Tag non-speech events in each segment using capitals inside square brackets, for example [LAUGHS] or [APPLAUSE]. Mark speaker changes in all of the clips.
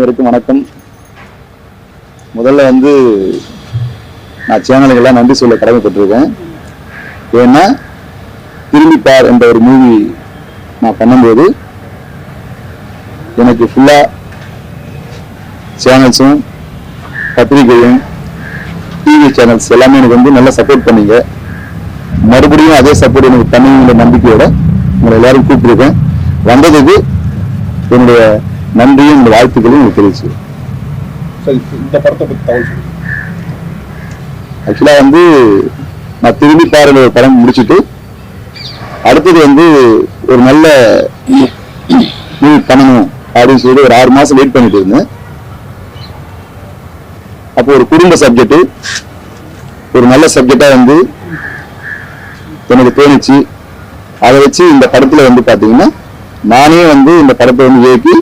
Speaker 1: அனைவருக்கும் வணக்கம். முதல்ல வந்து நான் சேனலுக்கெல்லாம் நன்றி சொல்ல கடமைப்பட்டிருக்கேன். ஏன்னா திரும்பிப்பார் என்ற ஒரு மூவி நான் பண்ணும்போது எனக்கு ஃபுல்லாக சேனல்ஸும் பத்திரிகையும் டிவி சேனல்ஸ் எல்லாமே எனக்கு வந்து நல்லா சப்போர்ட் பண்ணீங்க. மறுபடியும் அதே சப்போர்ட் எனக்கு பண்ணுங்கிற நம்பிக்கையோட உங்களை எல்லாரும் கூப்பிட்டுருக்கேன். வந்ததுக்கு என்னுடைய நன்றியும் இந்த வாழ்த்துக்களையும் தெரிவிச்சு
Speaker 2: சரி இந்த படத்தை
Speaker 1: ஆக்சுவலாக வந்து நான் திரும்பி பாருங்க ஒரு படம் முடிச்சுட்டு அடுத்தது வந்து ஒரு நல்ல மூவி பண்ணணும் அப்படின்னு சொல்லி ஒரு ஆறு மாசம் வெயிட் பண்ணிட்டு இருந்தேன். அப்போ ஒரு குடும்ப சப்ஜெக்ட் ஒரு நல்ல சப்ஜெக்டா வந்து எனக்கு தோணுச்சு. அதை வச்சு இந்த படத்துல வந்து பாத்தீங்கன்னா நானே வந்து இந்த படத்தை வந்து இயக்கி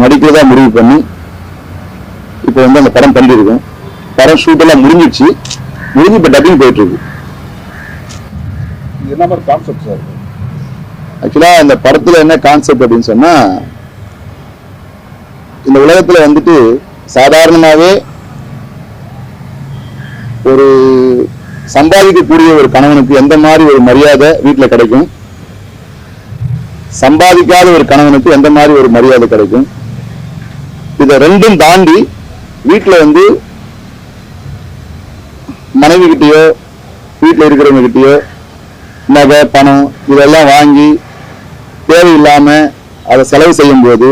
Speaker 1: நடிக்கிறதா முடிவு பண்ணி இப்போ வந்து அந்த படம் பண்ணிருக்கோம் படம் ஷூட் எல்லாம் முடிஞ்சிடுச்சு. முடிஞ்சு இப்போ டப்பிங் போயிட்டு இருக்கு
Speaker 2: இது என்ன மாதிரி கான்செப்ட் சார்
Speaker 1: ஆக்சுவலா இந்த படத்துல என்ன கான்செப்ட் அப்படின்னு சொன்னா இந்த உலகத்துல வந்துட்டு சாதாரணமாவே ஒரு சம்பாதிக்கக்கூடிய ஒரு கணவனுக்கு எந்த மாதிரி ஒரு மரியாதை வீட்டுல கிடைக்கும்? சம்பாதிக்காத ஒரு கணவனுக்கு எந்த மாதிரி ஒரு மரியாதை கிடைக்கும்? இதை ரெண்டும் தாண்டி வீட்டுல வந்து மனைவி கிட்டயோ வீட்டுல இருக்கிறவங்க கிட்டயோ நகை பணம் இதெல்லாம் வாங்கி தேவையில்லாம அதை செலவு செய்யும் போது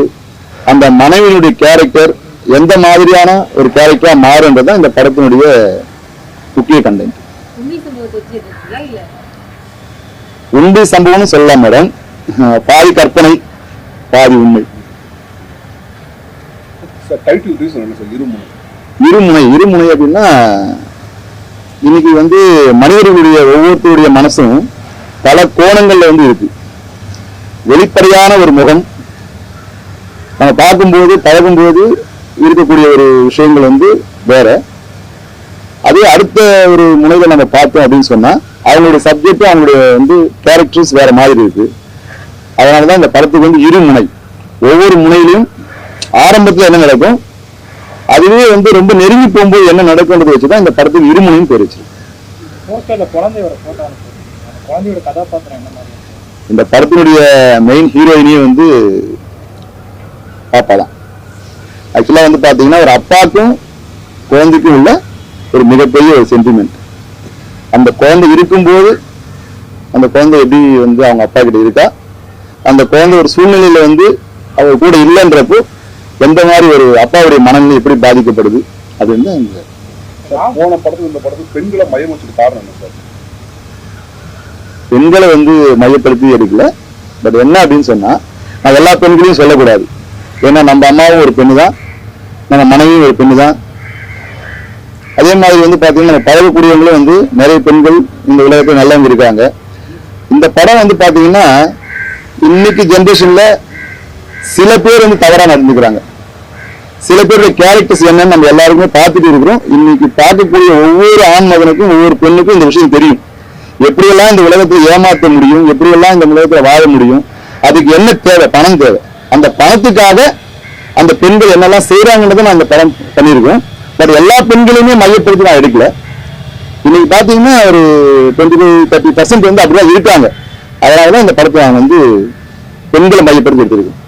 Speaker 1: அந்த மனைவியினுடைய கேரக்டர் எந்த மாதிரியான ஒரு கேரக்டரா மாறுன்றது தான் இந்த படத்தினுடைய முக்கிய கண்டென்ட்
Speaker 3: உண்மை
Speaker 1: சம்பவம்னு சொல்லலாம் மேடம் பாதி கற்பனை பாதி உண்மை.
Speaker 2: சார் டைட்டில் ரீசன் என்ன சார் இருமுனை.
Speaker 1: இருமுனை. இருமுனை அப்படின்னா இன்னைக்கு வந்து மனிதர்களுடைய ஒவ்வொருத்தருடைய மனசும் பல கோணங்கள்ல வந்து இருக்கு. வெளிப்படையான ஒரு முகம். நம்ம பார்க்கும்போது பழகும்போது இருக்கக்கூடிய ஒரு விஷயங்கள் வந்து வேற. அதே அடுத்த ஒரு முனையில நம்ம பார்த்தோம் அப்படின்னு சொன்னா அவங்களுடைய சப்ஜெக்ட் அவங்களுடைய வந்து கேரக்டர்ஸ் வேற மாதிரி இருக்கு. அதனாலதான் இந்த படத்துக்கு வந்து இரு முனை ஒவ்வொரு முனையிலும் ஆரம்பத்துல என்ன நடக்கும்? அதுவே வந்து ரொம்ப நெருங்கி போகும்போது என்ன நடக்கும்ன்றதை வச்சுதான் இந்த படத்துக்கு இருமுனைன்னு பேர் வச்சு? இந்த படத்தினுடைய மெயின் ஹீரோயினியே வந்து பாப்பா தான். ஆக்சுவலா வந்து பாத்தீங்கன்னா ஒரு அப்பாக்கும் குழந்தைக்கும் உள்ள ஒரு மிகப்பெரிய ஒரு சென்டிமெண்ட் அந்த குழந்தை இருக்கும்போது அந்த குழந்தை எப்படி வந்து அவங்க அப்பா கிட்ட இருக்கா? அந்த குழந்தை ஒரு சூழ்நிலையில வந்து அவர் கூட இல்லைன்றப்போ எந்த மாதிரி ஒரு அப்பாவுடைய மனநிலை எப்படி பாதிக்கப்படுது? அது வந்து அந்த
Speaker 2: போன படத்துக்கு இந்த படத்துக்கு பெண்களை மையம் வச்சுட்டு காரணம் என்ன சார்?
Speaker 1: பெண்களை வந்து மையப்படுத்தி எடுக்கல. பட் என்ன அப்படின்னு சொன்னா நான் எல்லா பெண்களையும் சொல்லக்கூடாது. ஏன்னா நம்ம அம்மாவும் ஒரு பெண்ணு தான் நம்ம மனைவியும் ஒரு பெண்ணு தான் அதே மாதிரி வந்து பாத்தீங்கன்னா நம்ம பழகக்கூடியவங்களும் வந்து நிறைய பெண்கள் இந்த உலகத்துல நல்லவங்க இருக்காங்க. இந்த படம் வந்து பாத்தீங்கன்னா இன்னைக்கு ஜென்ரேஷன்ல சில பேர் வந்து தவறா நடந்துக்கிறாங்க. சில பேருடைய கேரக்டர்ஸ் என்னன்னு நம்ம எல்லாருக்குமே பார்த்துட்டு இருக்கிறோம். இன்னைக்கு பார்க்கக்கூடிய ஒவ்வொரு ஆண் மகனுக்கும் ஒவ்வொரு பெண்ணுக்கும் இந்த விஷயம் தெரியும். எப்படியெல்லாம் இந்த உலகத்தை ஏமாற்ற முடியும்? எப்படியெல்லாம் இந்த உலகத்துல வாழ முடியும்? அதுக்கு என்ன தேவை? பணம் தேவை. அந்த பணத்துக்காக அந்த பெண்கள் என்னெல்லாம் செய்கிறாங்கன்றதை நான் அந்த படம் பண்ணியிருக்கோம். பட் எல்லா பெண்களையுமே மையப்படுத்தி நான் எடுக்கல. இன்னைக்கு பாத்தீங்கன்னா ஒரு டுவெண்ட்டி ஃபைவ் தேர்ட்டி பர்சன்ட் வந்து அப்படிதான் இருக்காங்க. அதனால தான் இந்த படத்தை நான் வந்து பெண்களை மையப்படுத்தி எடுத்திருக்கேன்.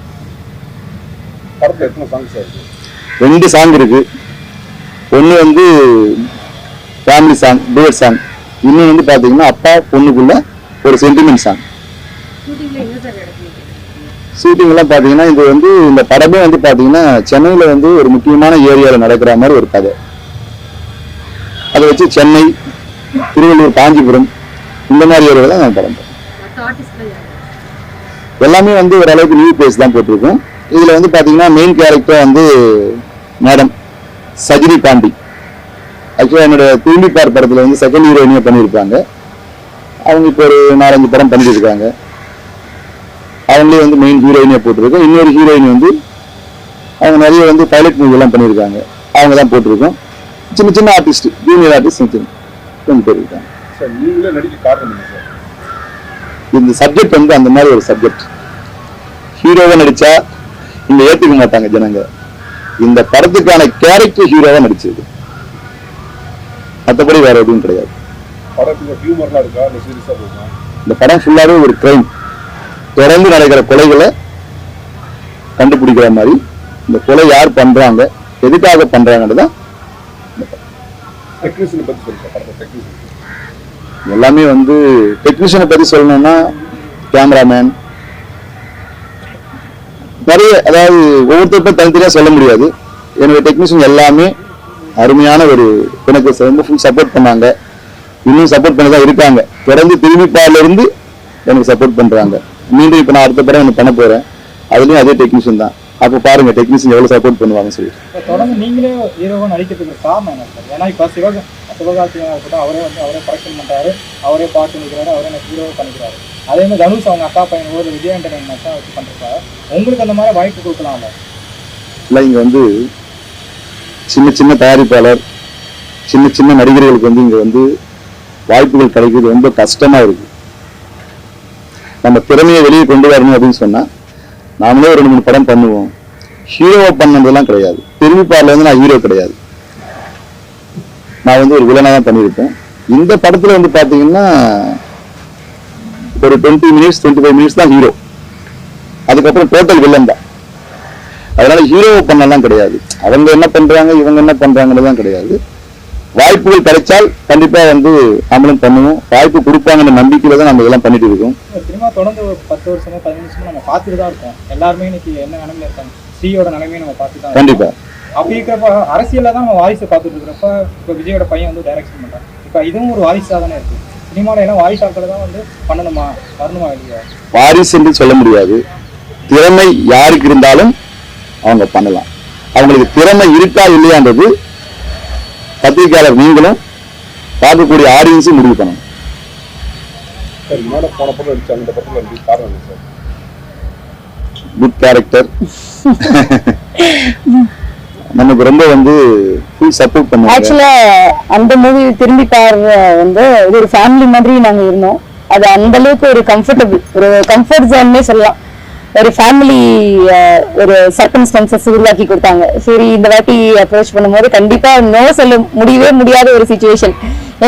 Speaker 2: படத்துல எத்தனை சாங் சார் இருக்கு
Speaker 1: ரெண்டு சாங் இருக்கு. ஒன்று வந்து ஃபேமிலி சாங் டூயட் சாங் இன்னும் வந்து பார்த்தீங்கன்னா அப்பா பொண்ணுக்குள்ள ஒரு சென்டிமெண்ட் சாங்
Speaker 3: ஷூட்டிங்ல எங்க சார் நடக்குது
Speaker 1: ஷூட்டிங் எல்லாம் பார்த்தீங்கன்னா இது வந்து இந்த படமே வந்து பார்த்தீங்கன்னா சென்னையில் வந்து ஒரு முக்கியமான ஏரியாவில் நடக்கிற மாதிரி ஒரு கதை. அதை வச்சு சென்னை திருவள்ளூர் காஞ்சிபுரம் இந்த மாதிரி ஏரியாவில் தான் நான் படம் எல்லாமே வந்து ஓரளவுக்கு நியூ பேஸ் தான் போட்டிருக்கோம். இதுல வந்து பாத்தீங்கன்னா மெயின் கேரக்டர் வந்து மேடம் சஜினி பாண்டி ஆக்சுவலா என்னோட திரும்பி பார் படத்துல வந்து செகண்ட் ஹீரோயினியா பண்ணியிருப்பாங்க. அவங்க இப்போ ஒரு நாலஞ்சு படம் பண்ணிட்டு இருக்காங்க அவங்களே வந்து மெயின் ஹீரோயினியா போட்டிருக்கோம். இன்னொரு ஹீரோயின் வந்து அவங்க நிறைய வந்து பைலட் மூவி எல்லாம் பண்ணியிருக்காங்க. அவங்க தான் போட்டிருக்கோம். சின்ன சின்ன ஆர்டிஸ்ட் ஜூனியர் ஆர்டிஸ்ட் சின்ன சின்ன கொஞ்சம் பேர் இருக்காங்க. இந்த சப்ஜெக்ட் வந்து அந்த மாதிரி ஒரு சப்ஜெக்ட் ஹீரோவை நடிச்சா இங்க ஏத்துக்க மாட்டாங்க ஜனங்க. இந்த படத்துக்கான கேரக்டர் ஹீரோவா நடிச்சது. மற்றபடி வேற எதுவும் கிடையாது. இந்த படம் ஃபுல்லாவே ஒரு கிரைம் தொடர்ந்து நடக்கிற கொலைகளை கண்டுபிடிக்கிற மாதிரி இந்த கொலை யார் பண்றாங்க எதுக்காக பண்றாங்கன்றத
Speaker 2: டெக்னீஷியனை பத்தி சொல்லுங்க படத்தை டெக்னீஷியன்
Speaker 1: எல்லாமே வந்து டெக்னீஷியனை பத்தி சொல்லணும்னா கேமராமேன் நிறைய அதாவது ஒவ்வொருத்தருக்கும் தனித்தனியாக சொல்ல முடியாது. என்னுடைய டெக்னீஷியன் எல்லாமே அருமையான ஒரு எனக்கு ரொம்ப ஃபுல் சப்போர்ட் பண்ணாங்க. இன்னும் சப்போர்ட் பண்ணி தான் இருக்காங்க. தொடர்ந்து திரும்பிப்பாலேருந்து எனக்கு சப்போர்ட் பண்ணுறாங்க மீண்டும் இப்போ நான் அடுத்த படம் எனக்கு பண்ண போகிறேன் அதுலேயும் அதே டெக்னீஷியன் தான். அப்போ பாருங்க டெக்னீஷியன் எவ்வளவு சப்போர்ட் பண்ணுவாங்கன்னு சொல்லி
Speaker 4: தொடர்ந்து நீங்களே ஹீரோவா நடிக்கிறதுக்கு காரணம் என்ன சார் ஏன்னா இப்போ சிவக சிவகார்த்திகனாக இருக்கட்டும் அவரே வந்து அவரே ப்ரொடக்ஷன் பண்ணுறாரு அவரே பாட்டு நிற்கிறாரு அவரே எனக்கு ஹீரோவை பண்ணிக்கிறாரு. அதே மாதிரி தனுஷ் அவங்க அக்கா பையன் போது விஜயாண்டனன் என்டர்டைன்மெண்ட் தான் வச்சு பண்ணிருக்காரு. உங்களுக்கு அந்த மாதிரி வாய்ப்பு கொடுக்கலாம்ல
Speaker 1: இல்லை இங்கே வந்து சின்ன சின்ன தயாரிப்பாளர் சின்ன சின்ன நடிகர்களுக்கு வந்து இங்கே வந்து வாய்ப்புகள் கிடைக்கிறது ரொம்ப கஷ்டமாக இருக்குது நம்ம திறமையை வெளியே கொண்டு வரணும் அப்படின்னு சொன்னால் நாமளே ஒரு ரெண்டு மூணு படம் பண்ணுவோம். ஹீரோவை பண்ணதெல்லாம் கிடையாது. திரும்பி பாடல வந்து நான் ஹீரோ கிடையாது. நான் வந்து ஒரு வில்லனா தான் பண்ணியிருப்பேன். இந்த படத்துல வந்து பாத்தீங்கன்னா ஒரு twenty minutes twenty five minutes தான் ஹீரோ அதுக்கப்புறம் டோட்டல் வில்லன் தான். அதனால ஹீரோவை பண்ணலாம் கிடையாது. அவங்க என்ன பண்றாங்க இவங்க என்ன பண்றாங்கன்றதுலாம் கிடையாது. வாய்ப்புகள் கிடைச்சால் கண்டிப்பா வந்து நம்மளும் பண்ணுவோம். வாய்ப்பு கொடுப்பாங்கன்ற நம்பிக்கையில தான் நம்ம இதெல்லாம் பண்ணிட்டு இருக்கோம்.
Speaker 4: சினிமா தொடர்ந்து ஒரு பத்து வருஷமோ பதினஞ்சு வருஷமோ நம்ம பார்த்துட்டு தான் இருக்கோம். எல்லாருமே இன்னைக்கு என்ன நிலைமையில இருக்காங்க? ஸ்ரீயோட நிலைமையை நம்ம பார்த்து தான்.
Speaker 1: கண்டிப்பா.
Speaker 4: அப்படி இருக்கிறப்ப அரசியல்ல தான் நம்ம வாரிசை பார்த்துட்டு இருக்கிறப்ப இப்போ விஜயோட பையன் வந்து டைரக்ஷன் பண்றான் இப்போ இதுவும் ஒரு வாரிசாக தானே இருக்கு. சினிமால எல்லாம் வாரிசு ஆட்களை தான் வந்து பண்ணணுமா? வரணுமா இல்லையா?
Speaker 1: வாரிசு என்று சொல்ல முடியாது. திறமை யாருக்கு இருந்தாலும் அவங்க பண்ணலாம். அவங்களுக்கு திறமை இருக்கா இல்லையான்றது பத்திரிகையாளர் நீங்களும் பார்க்கக்கூடிய ஆடியன்ஸும் முடிவு பண்ணணும்.
Speaker 2: சார் முன்னாடி போன படம் நடிச்சாங்க இந்த படத்துல காரணம் சார்?
Speaker 1: குட் கேரக்டர் [LAUGHS] நமக்கு ரொம்ப வந்து ஃபுல் சப்போர்ட் பண்ணுவாங்க.
Speaker 5: ஆக்சுவலா அந்த மூவி திரும்பி பாடுற வந்து இது ஒரு ஃபேமிலி மாதிரி நாங்க இருந்தோம். அது அந்த அளவுக்கு ஒரு கம்ஃபர்டபுள் ஒரு கம்ஃபர்ட் ஜோன்னே சொல்லலாம். ஒரு ஃபேமிலி ஒரு சர்க்கம்ஸ்டன்சஸ் உருவாக்கி கொடுத்தாங்க. சரி இந்த வாட்டி அப்ரோச் பண்ணும்போது கண்டிப்பா நோ சொல்ல முடியவே முடியாத ஒரு சுச்சுவேஷன்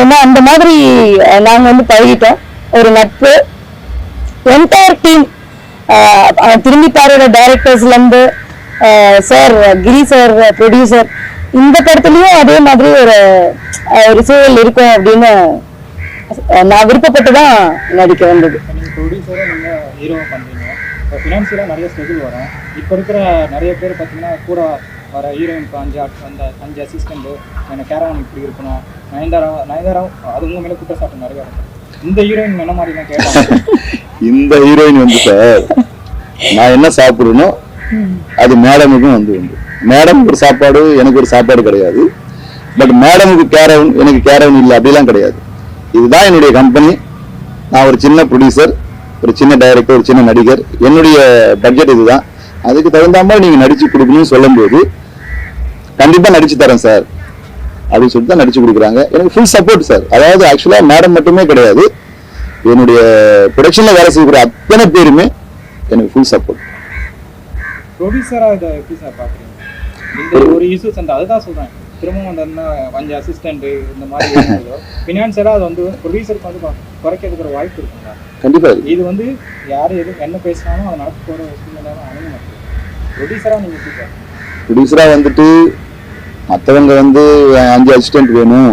Speaker 5: ஏன்னா அந்த மாதிரி நாங்க வந்து பழகிட்டோம். ஒரு நட்பு. என்டையர் டீம் திரும்பி பாரோட டைரக்டர்ஸ்ல இருந்து சார் கிரி சார் ப்ரொடியூசர் இந்த படத்துலயும் அதே மாதிரி ஒரு ஒரு சூழல் இருக்கும் அப்படின்னு நான் விருப்பப்பட்டு தான் நடிக்க வந்தது.
Speaker 4: நிறைய ஸ்ட்ரகிள் வரும். இப்போ இருக்கிற நிறைய பேர் பார்த்தீங்கன்னா கூட வர ஹீரோயினுக்கு அஞ்சு அந்த அஞ்சு அசிஸ்டண்ட்டு எனக்கு கேரவன் இப்படி இருக்கணும். நயன்தாரா நயன்தாரா அது உங்கள் மேலே குற்றச்சாட்டு நிறைய இருக்கும் இந்த ஹீரோயின் என்ன மாதிரி தான் கேட்டாங்க [LAUGHS]
Speaker 1: இந்த ஹீரோயின் வந்து சார் நான் என்ன சாப்பிடணும் அது மேடமுக்கும் வந்து உண்டு. மேடம் ஒரு சாப்பாடு எனக்கு ஒரு சாப்பாடு கிடையாது. பட் மேடமுக்கு கேரவன் எனக்கு கேரவன் இல்லை அப்படிலாம் கிடையாது. இதுதான் என்னுடைய கம்பெனி நான் ஒரு சின்ன ப்ரொடியூசர் ஒரு சின்ன டைரக்டர் ஒரு சின்ன நடிகர். என்னுடைய பட்ஜெட் இதுதான். அதுக்கு தகுந்த மாதிரி நீங்கள் நடிச்சு கொடுக்கணும்னு சொல்லும்போது கண்டிப்பாக நடிச்சு தரேன் சார். அப்படின்னு சொல்லிட்டு தான் நடிச்சு கொடுக்குறாங்க. எனக்கு ஃபுல் சப்போர்ட் சார். அதாவது ஆக்சுவலாக மேடம் மட்டுமே கிடையாது. என்னுடைய ப்ரொடக்ஷனில் வேலை செய்யக்கூடிய அத்தனை பேருமே எனக்கு ஃபுல் சப்போர்ட்
Speaker 4: ப்ரொடியூசராக இதை எப்படி சார் பார்க்குறீங்க இந்த ஒரு இஷ்யூஸ் அந்த அதுதான் சொல்கிறேன் திரும்பவும் அந்த அஞ்சு அசிஸ்டண்ட்டு இந்த மாதிரி ஃபினான்ஷியலாக அது வந்து ப்ரொடியூசருக்கு வந்து குறைக்கிறதுக்கு ஒரு வாய்ப்பு இருக்குங்களா
Speaker 1: கண்டிப்பா. இருக்கு.
Speaker 4: இது வந்து யார் எது என்ன பேசினாலும் அதை நடக்க போகிற சூழ்நிலை அமைய மாட்டேங்குது. ப்ரொடியூசராக நீங்கள் எப்படி சார்
Speaker 1: ப்ரொடியூசரா வந்துட்டு மற்றவங்க வந்து அஞ்சு அசிஸ்டன்ட் வேணும்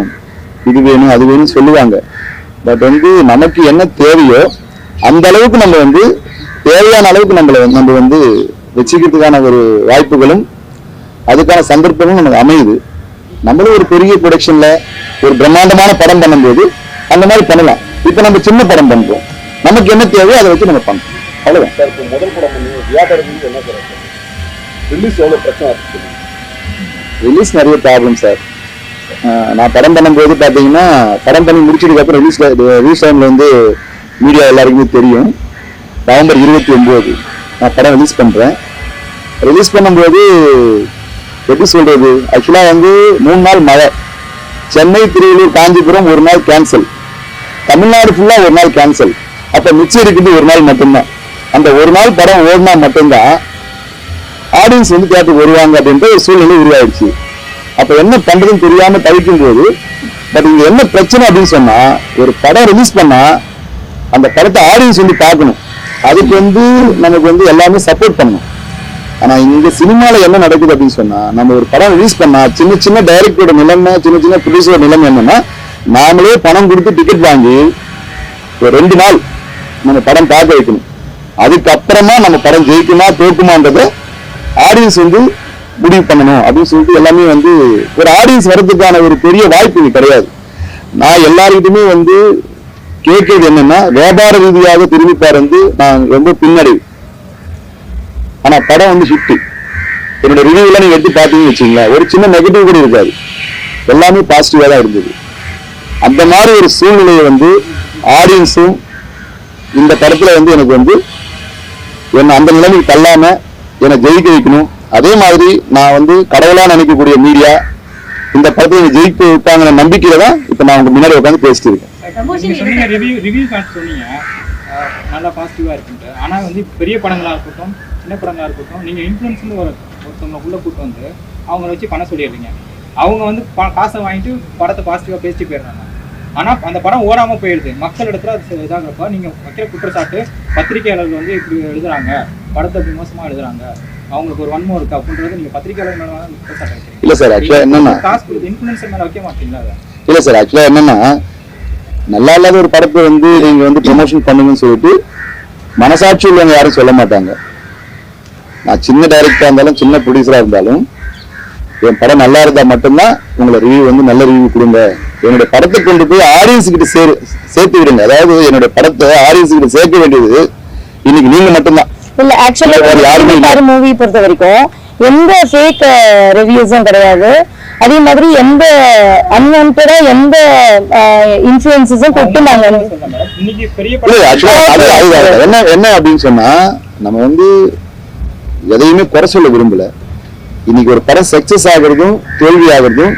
Speaker 1: இது வேணும் அது வேணும்னு சொல்லுவாங்க. பட் வந்து நமக்கு என்ன தேவையோ அந்த அளவுக்கு நம்ம வந்து தேவையான அளவுக்கு நம்மளை நம்ம வந்து வச்சுக்கிறதுக்கான ஒரு வாய்ப்புகளும் அதுக்கான சந்தர்ப்பங்களும் நமக்கு அமையுது. நம்மளும் ஒரு பெரிய ப்ரொடக்ஷன்ல ஒரு பிரம்மாண்டமான படம் பண்ணும்போது அந்த மாதிரி பண்ணலாம். இப்போ நம்ம சின்ன படம் பண்றோம். நமக்கு என்ன தேவையோ அதை வச்சு நம்ம
Speaker 2: சார் இப்போ முதல் படம் வியாபாரத்துக்கு என்ன ரிலீஸ் எவ்வளோ பிரச்சனை
Speaker 1: ரிலீஸ் நிறைய ப்ராப்ளம் சார். நான் படம் பண்ணும்போது பார்த்தீங்கன்னா படம் பண்ணி முடிச்சதுக்கு அப்புறம் ரிலீஸ் ரிலீஸ் டைம்ல வந்து மீடியா எல்லாருக்குமே தெரியும். நவம்பர் இருபத்தி ஒன்பது நான் படம் ரிலீஸ் பண்றேன். ரிலீஸ் பண்ணும்போது எப்படி சொல்றது? ஆக்சுவலாக வந்து மூணு நாள் மழை. சென்னை திருவள்ளூர் காஞ்சிபுரம் ஒரு நாள் கேன்சல் தமிழ்நாடு ஃபுல்லாக ஒரு நாள் கேன்சல் அப்போ மிச்சம் இருக்குது ஒரு நாள் மட்டும்தான். அந்த ஒரு நாள் படம் ஓடினா மட்டும்தான் ஆடியன்ஸ் வந்து தேட்டருக்கு வருவாங்க அப்படின்ற ஒரு சூழ்நிலை உருவாயிடுச்சு. அப்போ என்ன பண்ணுறதுன்னு தெரியாமல் தவிக்கும் போது பட் இங்கே என்ன பிரச்சனை அப்படின்னு சொன்னால் ஒரு படம் ரிலீஸ் பண்ணால் அந்த படத்தை ஆடியன்ஸ் வந்து பார்க்கணும். அதுக்கு வந்து நமக்கு வந்து எல்லாமே சப்போர்ட் பண்ணணும். ஆனா இங்க சினிமால என்ன நடக்குது அப்படின்னு சொன்னா நம்ம ஒரு படம் ரிலீஸ் பண்ணா சின்ன சின்ன டைரக்டரோட நிலைமை சின்ன சின்ன ப்ரொடியூசரோட நிலைமை என்னன்னா நாமளே பணம் கொடுத்து டிக்கெட் வாங்கி ஒரு ரெண்டு நாள் நம்ம படம் பார்க்க வைக்கணும். அதுக்கப்புறமா நம்ம படம் ஜெயிக்குமா தோக்குமான்றத ஆடியன்ஸ் வந்து முடிவு பண்ணணும் அப்படின்னு சொல்லிட்டு எல்லாமே வந்து ஒரு ஆடியன்ஸ் வர்றதுக்கான ஒரு பெரிய வாய்ப்பு இங்க கிடையாது. நான் எல்லாருக்கிட்டுமே வந்து கேட்கறது என்னன்னா வியாபார ரீதியாக திரும்பி பாருந்து நான் ரொம்ப பின்னடைவு. ஆனா படம் வந்து ஹிட் என்னோட ரிவ்யூல நீங்க எடுத்து பார்த்தீங்கன்னு வச்சுங்களேன் ஒரு சின்ன நெகட்டிவ் கூட இருக்காது. எல்லாமே பாசிட்டிவா தான் இருந்தது. அந்த மாதிரி ஒரு சூழ்நிலையை வந்து ஆடியன்ஸும் இந்த படத்துல வந்து எனக்கு வந்து என்னை அந்த நிலைமைக்கு தள்ளாம என்னை ஜெயிக்க வைக்கணும். அதே மாதிரி நான் வந்து கடவுளா நினைக்கக்கூடிய மீடியா இந்த படத்தை என்னை ஜெயிக்க வைப்பாங்கிற நம்பிக்கையில தான் இப்ப நான் உங்க முன்னாடி உட்காந்து பேசிட்டு இருக்கேன்.
Speaker 4: சொன்னீங்க ரிவ்யூ கார்டு சொன்னீங்க. நல்லா பாசிட்டிவா இருக்குன்ட்டு. ஆனா வந்து பெரிய படங்களா இருக்கட்டும் சின்ன படங்களா இருக்கட்டும் நீங்க இன்ஃபுளுன்ஸ்னு ஒரு ஒருத்தவங்க உள்ள கூட்டு வந்து அவங்கள வச்சு பண்ண சொல்லிடுறீங்க. அவங்க வந்து ப- காசை வாங்கிட்டு படத்தை பாசிட்டிவா பேசிட்டு போயிடுறாங்க. ஆனா அந்த படம் ஓடாம போயிடுது. மக்கள் இடத்துல அது இதாகிறப்ப நீங்க வைக்கிற குற்றச்சாட்டு பத்திரிகையாளர்கள் வந்து இப்படி எழுதுறாங்க. படத்தை இப்படி மோசமா எழுதுறாங்க. அவங்களுக்கு ஒரு வன்மம் இருக்கு அப்படின்றது நீங்க பத்திரிகையாளர் மேல குற்றச்சாட்டு வைக்கிறீங்க.
Speaker 1: இல்ல சார் ஆக்சுவலா என்னன்னா
Speaker 4: காசு கொடுத்து இன்ஃபுளுன்சர் மேல வைக்க மாட்டீங்களா
Speaker 1: இல்ல சார் ஆக்சுவலா என்னன்னா நல்லா இல்லாத ஒரு படத்தை வந்து நீங்க வந்து ப்ரொமோஷன் பண்ணுங்கன்னு சொல்லிட்டு மனசாட்சி உள்ளவங்க யாரும் சொல்ல மாட்டாங்க. நான் சின்ன டைரக்டரா இருந்தாலும் சின்ன ப்ரொடியூசரா இருந்தாலும் என் படம் நல்லா இருந்தா மட்டும்தான் உங்களை ரிவ்யூ வந்து நல்ல ரிவ்யூ கொடுங்க. என்னுடைய படத்தை கொண்டு போய் ஆடியன்ஸ் கிட்ட சேரு சேர்த்து விடுங்க. அதாவது என்னுடைய படத்தை ஆடியன்ஸ் கிட்ட சேர்க்க வேண்டியது இன்னைக்கு நீங்க மட்டும்தான்.
Speaker 5: இல்ல ஆக்சுவலா. மூவி பொறுத்த வரைக்கும் எந்த ஃபேக் ரிவ்யூஸும் கிடையாது. அதே மாதிரி எந்த அன்வான்டா எந்த இன்ஃபுளுசஸும் கூப்பிட்டு நாங்க
Speaker 1: என்ன என்ன அப்படின்னு சொன்னா நம்ம வந்து எதையுமே குறை சொல்ல விரும்பல. இன்னைக்கு ஒரு படம் சக்சஸ் ஆகுறதும் தோல்வி ஆகுறதும்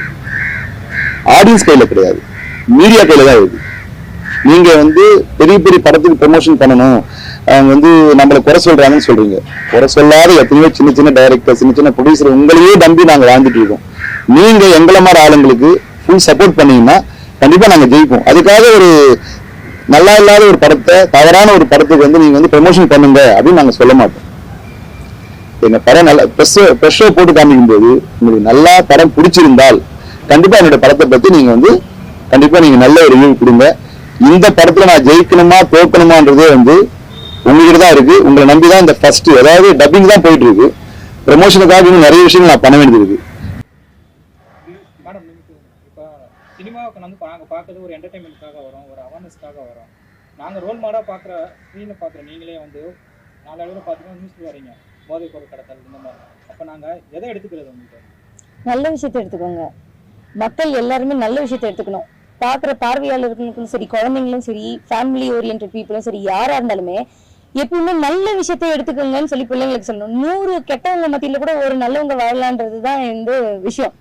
Speaker 1: ஆடியன்ஸ் கையில கிடையாது. மீடியா கையில தான் இருக்கு. நீங்க வந்து பெரிய பெரிய படத்துக்கு ப்ரமோஷன் பண்ணணும். அவங்க வந்து நம்மளை குறை சொல்றாங்கன்னு சொல்றீங்க. குறை சொல்லாத எத்தனையோ சின்ன சின்ன டைரக்டர் சின்ன சின்ன ப்ரொடியூசர் உங்களையே நம்பி நாங்க வாழ்ந்துட்டு இருக்கோம். நீங்க எங்களை மாதிரி ஆளுங்களுக்கு ஃபுல் சப்போர்ட் பண்ணீங்கன்னா கண்டிப்பா நாங்க ஜெயிப்போம். அதுக்காக ஒரு நல்லா இல்லாத ஒரு படத்தை தவறான ஒரு படத்துக்கு வந்து நீங்க வந்து ப்ரமோஷன் பண்ணுங்க அப்படின்னு நாங்க சொல்ல மாட்டோம். எங்க படம் நல்லா ப்ரெஷர் ப்ரெஷர் போட்டு காமிக்கும் போது உங்களுக்கு நல்லா படம் பிடிச்சிருந்தால் கண்டிப்பா என்னோட படத்தை பத்தி நீங்க வந்து கண்டிப்பா நீங்க நல்ல ஒரு ரிவ்யூ கொடுங்க. இந்த படத்துல நான் ஜெயிக்கணுமா தோக்கணுமான்றதே வந்து உங்ககிட்ட தான் இருக்கு. உங்களை நம்பி தான் இந்த ஃபர்ஸ்ட் அதாவது டப்பிங் தான் போயிட்டு இருக்கு ப்ரமோஷனுக்காக இன்னும் நிறைய விஷயங்கள் நான் பண்ண வேண்டியது இருக்கு.
Speaker 4: சினிமாவுக்கு வந்து நாங்கள் பார்க்கறது ஒரு என்டர்டைன்மெண்ட்காக வரோம் ஒரு அவேர்னஸ்க்காக வரும். நாங்கள் ரோல் மாடாக பார்க்குற ஸ்க்ரீனில் பார்க்குற நீங்களே வந்து நாலு பார்த்தீங்கன்னா நியூஸ் வரீங்க. போதைப் பொருள் கடத்தல் இந்த மாதிரி. அப்போ நாங்கள் எதை எடுத்துக்கிறது உங்களுக்கு?
Speaker 5: நல்ல விஷயத்தை எடுத்துக்கோங்க. மக்கள் எல்லாருமே நல்ல விஷயத்தை எடுத்துக்கணும். பார்க்குற பார்வையாளர்களுக்கும் சரி குழந்தைங்களும் சரி ஃபேமிலி ஓரியன்ட் பீப்புளும் சரி யாரா இருந்தாலுமே எப்பவுமே நல்ல விஷயத்தை எடுத்துக்கோங்கன்னு சொல்லி பிள்ளைங்களுக்கு சொல்லணும். நூறு கெட்டவங்க மத்தியில கூட ஒரு நல்லவங்க வாழலான்றது தான் இந்த விஷயம்.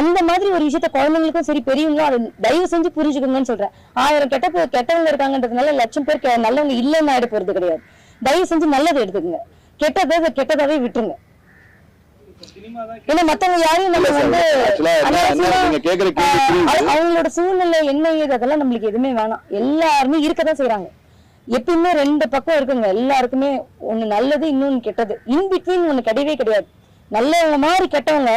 Speaker 5: அந்த மாதிரி ஒரு விஷயத்த குழந்தைங்களுக்கும் சரி பெரியவங்களும் அதை தயவு செஞ்சு புரிஞ்சுக்கோங்கன்னு சொல்றேன். ஆயிரம் கெட்ட கெட்டவங்க இருக்காங்கன்றதுனால லட்சம் பேர் நல்லவங்க இல்லைன்னு ஆயிட போறது கிடையாது. தயவு செஞ்சு நல்லதை எடுத்துக்கோங்க. கெட்டதை கெட்டதாவே விட்டுருங்க. ஏன்னா மத்தவங்க யாரையும் நம்ம வந்து அவங்களோட சூழ்நிலை என்ன ஏது அதெல்லாம் நம்மளுக்கு எதுவுமே வேணாம். எல்லாருமே இருக்கதான் செய்றாங்க. எப்பயுமே ரெண்டு பக்கம் இருக்குங்க. எல்லாருக்குமே ஒண்ணு நல்லது இன்னொன்னு கெட்டது. இன் பிட்வீன் ஒண்ணு கிடையவே கிடையாது. நல்லவங்க மாதிரி கெட்டவங்க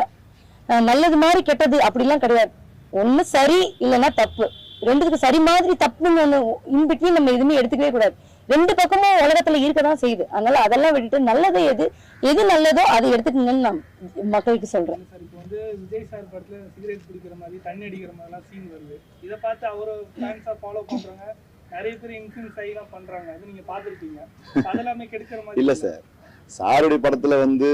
Speaker 5: நல்லது மாதிரி கெட்டது அப்படிலாம் கிடையாது. ஒண்ணு சரி இல்லைன்னா தப்பு. ரெண்டுத்துக்கு சரி மாதிரி தப்புன்னு ஒண்ணு இன் பிட்வீன் நம்ம எதுவுமே எடுத்துக்கவே கூடாது. ரெண்டு பக்கமும் உலகத்துல இருக்கதான் செய்யுது. அதனால அதெல்லாம் விட்டுட்டு நல்லது எது எது நல்லதோ அதை எடுத்துக்கங்கன்னு நான் மக்களுக்கு சொல்றேன்.
Speaker 6: சார் இப்போ வந்து விஜய் சார் படத்துல சிகரெட் பிடிக்கிற மாதிரி தண்ணி அடிக்கிற மாதிரிலாம் சீன் வருது. இதை பார்த்து அவரை ஃபேன்ஸாக ஃபாலோ பண்றாங்க. நிறைய பேர் இன்ஃபுளுன்ஸ் ஆகிலாம் பண்றாங்க. அது நீங்க பார்த்துருப்பீங்க அதெல்லாமே கெடுக்கிற மாதிரி
Speaker 1: இல்ல சார். சாருடைய படத்துல வந்து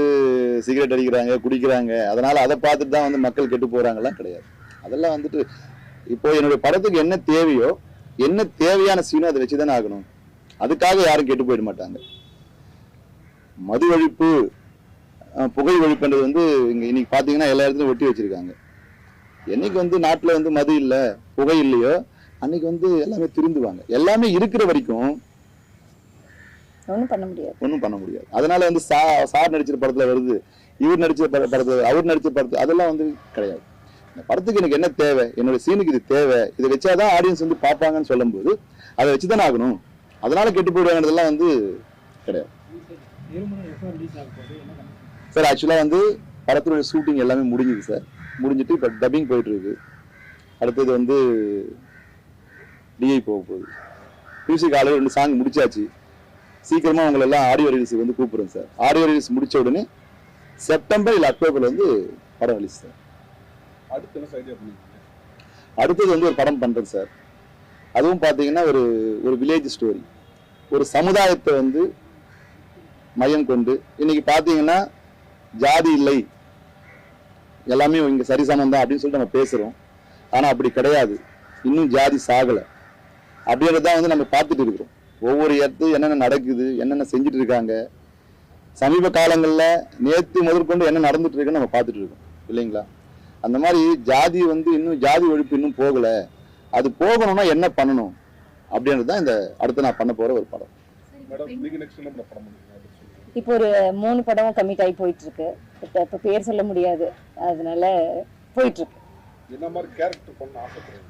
Speaker 1: சிகரெட் அடிக்கிறாங்க குடிக்கிறாங்க. அதனால அதை பார்த்துட்டு தான் வந்து மக்கள் கெட்டு போறாங்கலாம் கிடையாது. அதெல்லாம் வந்துட்டு இப்போ என்னுடைய படத்துக்கு என்ன தேவையோ என்ன தேவையான சீனோ அதை வச்சு தானே ஆகணும். அதுக்காக யாரும் கெட்டு போயிட மாட்டாங்க. மது ஒழிப்பு புகை ஒழிப்புன்றது வந்து இங்க இன்னைக்கு பாத்தீங்கன்னா எல்லா இடத்துலயும் ஒட்டி வச்சிருக்காங்க. என்னைக்கு வந்து நாட்டுல வந்து மது இல்ல புகை இல்லையோ அன்னைக்கு வந்து எல்லாமே திருந்துவாங்க. எல்லாமே இருக்கிற வரைக்கும்
Speaker 5: ஒன்றும் பண்ண முடியாது.
Speaker 1: ஒன்றும் பண்ண முடியாது. அதனால வந்து சா சார் நடிச்ச படத்துல வருது இவர் நடிச்ச பட- படத்துல அவர் நடிச்ச படத்துல அதெல்லாம் வந்து கிடையாது. இந்த படத்துக்கு எனக்கு என்ன தேவை என்னோட சீனுக்கு இது தேவை இதை வச்சாதான் ஆடியன்ஸ் வந்து பார்ப்பாங்கன்னு சொல்லும்போது அதை வச்சு தானே ஆகணும். அதனால கெட்டு போயிடுவாங்கிறதெல்லாம் வந்து கிடையாது. சார் ஆக்சுவலாக வந்து படத்துடைய ஷூட்டிங் எல்லாமே முடிஞ்சுது சார் முடிஞ்சிட்டு இப்போ டப்பிங் போயிட்டு இருக்கு அடுத்தது வந்து டிஐ போக போகுது. மியூசிக் ஆல்ரெடி ரெண்டு சாங் முடிச்சாச்சு. சீக்கிரமா உங்களை எல்லாம் ஆடியோ ரிலீஸ் வந்து கூப்பிடுறேன் சார் ஆடியோ ரிலீஸ் முடிச்ச உடனே செப்டம்பர் இல்லை அக்டோபர்ல வந்து படம் ரிலீஸ் சார் அடுத்தது வந்து ஒரு படம் பண்றேன் சார் அதுவும் பார்த்தீங்கன்னா ஒரு ஒரு வில்லேஜ் ஸ்டோரி ஒரு சமுதாயத்தை வந்து மையம் கொண்டு இன்னைக்கு பார்த்தீங்கன்னா ஜாதி இல்லை. எல்லாமே இங்கே சரிசமம் தான் அப்படின்னு சொல்லிட்டு நம்ம பேசுகிறோம் ஆனால் அப்படி கிடையாது. இன்னும் ஜாதி சாகலை. அப்படின்றது தான் வந்து நம்ம பார்த்துட்டு இருக்கிறோம். ஒவ்வொரு இடத்து என்னென்ன நடக்குது என்னென்ன செஞ்சுட்டு இருக்காங்க. சமீப காலங்களில் நேற்று முதற்கொண்டு என்ன நடந்துட்டு இருக்குன்னு நம்ம பார்த்துட்டு இருக்கோம். இல்லைங்களா? அந்த மாதிரி ஜாதி வந்து இன்னும் ஜாதி ஒழிப்பு இன்னும் போகலை. அது போகணும்னா என்ன பண்ணணும் அப்படின்றது தான் இந்த அடுத்து நான் பண்ண போற ஒரு படம்.
Speaker 5: இப்போ ஒரு மூணு படம் கமிட் ஆகி போயிட்டு இருக்கு இப்போ இப்போ பேர் சொல்ல முடியாது. அதனால போயிட்டு இருக்கு
Speaker 2: என்ன மாதிரி கேரக்டர் பண்ண ஆசைப்படுறீங்க?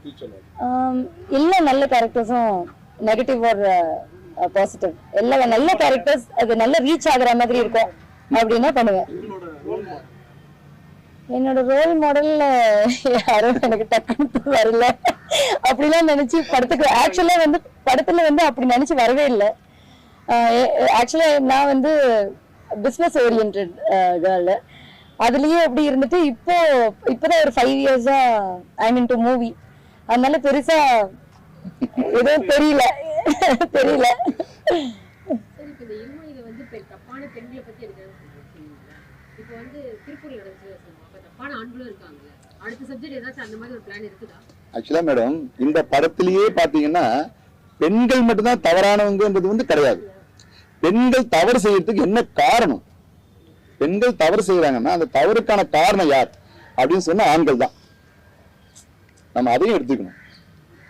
Speaker 2: ஃபியூச்சர்ல
Speaker 5: ஆம், எல்லா நல்ல கேரக்டர்ஸும் நெகட்டிவ் ஒரு பாசிட்டிவ் எல்லா நல்ல கேரக்டர்ஸ் அது நல்ல ரீச் ஆகுற மாதிரி இருக்கும். அப்படின்னா பண்ணுவேன். என்னோட ரோல் மாடல்ல யாரும் எனக்கு டக்குன்னு வரல. அப்படிலாம் நினைச்சு படத்துக்கு ஆக்சுவலா வந்து படத்துல வந்து அப்படி நினைச்சு வரவே இல்லை. ஆக்சுவலா நான் வந்து பிஸ்னஸ் ஓரியன்ட் கேர்ள் அதுலயே அப்படி இருந்துட்டு இப்போ இப்போதான் ஒரு ஃபைவ் இயர்ஸா ஐ மீன் டு மூவி அதனால பெருசா எதுவும் தெரியல. தெரியல
Speaker 3: சரி இப்போ இந்த இருமொழியில வந்து பெ- தப்பான பெண்களை பத்தி எனக்கு சொல்லுவீங்களா இப்போ வந்து திருப்பூர்ல நடந்துச்சு சொல்லுவோம் அப்ப தப்பான ஆண்களும் இருக்காங்கல்ல அடுத்த சப்ஜெக்ட் ஏதாச்சும் அந்த மாதிரி ஒரு பிளான் இருக்குதா
Speaker 1: ஆக்சுவலா மேடம் இந்த படத்திலேயே பாத்தீங்கன்னா பெண்கள் மட்டும்தான் தவறானவங்கன்றது வந்து கிடையாது. பெண்கள் தவறு செய்யறதுக்கு என்ன காரணம்? பெண்கள் தவறு செய்யறாங்கன்னா அந்த தவறுக்கான காரணம் யார்? அப்படின்னு சொன்னா ஆண்கள் தான். நம்ம அதையும் எடுத்துக்கணும்.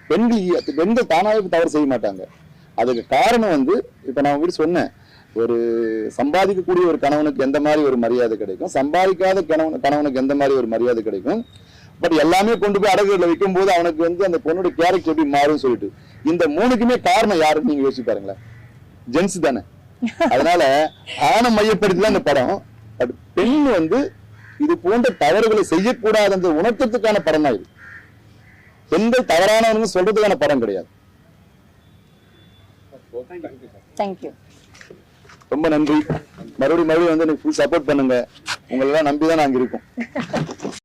Speaker 1: பெண்கள் பெண்கள் தானாவே தவறு செய்ய மாட்டாங்க. அதுக்கு காரணம் வந்து இப்ப நான் உங்ககிட்ட சொன்னேன். ஒரு சம்பாதிக்கக்கூடிய ஒரு கணவனுக்கு எந்த மாதிரி ஒரு மரியாதை கிடைக்கும்? சம்பாதிக்காத கணவன் கணவனுக்கு எந்த மாதிரி ஒரு மரியாதை கிடைக்கும்? பட் எல்லாமே கொண்டு போய் அடகுல வைக்கும் போது அவனுக்கு வந்து அந்த பொண்ணோட கேரக்டர் எப்படி மாறும் சொல்லிட்டு. இந்த மூணுக்குமே காரணம் யாருன்னு நீங்க யோசிச்சு பாருங்களேன். ஜென்ஸ் தானே. அதனால ஆணை மையப்படுத்தி தான் இந்த படம். பட் பெண் வந்து இது போன்ற தவறுகளை செய்யக்கூடாது என்று உணர்த்துறதுக்கான படம் தான் இது. பெண்கள் தவறானவங்க சொல்றதுக்கான படம் கிடையாது.
Speaker 5: தேங்க்யூ
Speaker 1: ரொம்ப நன்றி. மறுபடியும் மறுபடியும் வந்து எனக்கு ஃபுல் சப்போர்ட் பண்ணுங்க. உங்களெல்லாம் நம்பி தான் நாங்க இருக்கோம்.